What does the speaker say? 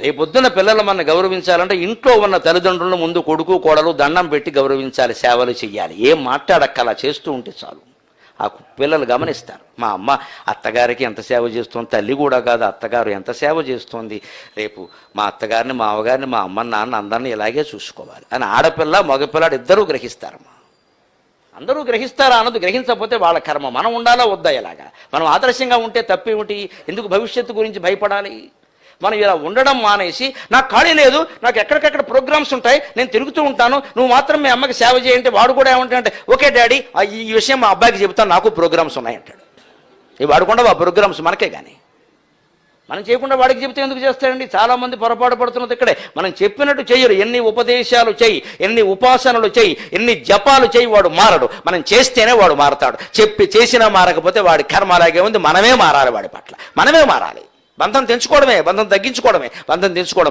రేపొద్దున పిల్లలు మన గౌరవించాలంటే ఇంట్లో ఉన్న తల్లిదండ్రులను ముందు కొడుకు కోడలు దండం పెట్టి గౌరవించాలి సేవలు చేయాలి ఏం మాట్లాడక్కలా చేస్తూ ఉంటే చాలు. ఆ పిల్లలు గమనిస్తారు. మా అమ్మ అత్తగారికి ఎంత సేవ చేస్తుంది? తల్లి కూడా కాదు అత్తగారు ఎంత సేవ చేస్తుంది? రేపు మా అత్తగారిని మా అమ్మగారిని మా అమ్మ నాన్న అందరిని ఇలాగే చూసుకోవాలి. అని ఆడపిల్ల మగపిల్లాడు ఇద్దరూ గ్రహిస్తారమ్మా. అందరూ గ్రహిస్తారా అన్నది గ్రహించకపోతే వాళ్ళ కర్మ. మనం ఉండాలా వద్దా ఇలాగా? మనం ఆదర్శంగా ఉంటే తప్పేమిటి? ఎందుకు భవిష్యత్తు గురించి భయపడాలి? మనం ఇలా ఉండడం మానేసి నాకు ఖాళీ లేదు నాకు ఎక్కడికెక్కడ ప్రోగ్రామ్స్ ఉంటాయి నేను తిరుగుతూ ఉంటాను నువ్వు మాత్రం మీ అమ్మకి సేవ చేయంటే వాడు కూడా ఏమంటాడంటే ఓకే డాడీ ఆ ఈ విషయం మా అబ్బాయికి చెబుతాను నాకు ప్రోగ్రామ్స్ ఉన్నాయంటాడు. ఇవి వాడకుండా ఆ ప్రోగ్రామ్స్ మనకే కానీ మనం చేయకుండా వాడికి చెబితే ఎందుకు చేస్తాడండి? చాలామంది పొరపాటు పడుతున్నది ఇక్కడే. మనం చెప్పినట్టు చెయ్యరు ఎన్ని ఉపదేశాలు చెయ్యి ఎన్ని ఉపాసనలు చెయ్యి ఎన్ని జపాలు చెయ్యి వాడు మారడు. మనం చేస్తేనే వాడు మారతాడు. చెప్పి చేసినా మారకపోతే వాడి కర్మ అలాగే ఉంది. మనమే మారాలి వాడి పట్ల. మనమే మారాలి. బంధం తెంచుకోవడమే బంధం తగ్గించుకోవడమే బంధం తెంచుకోవడం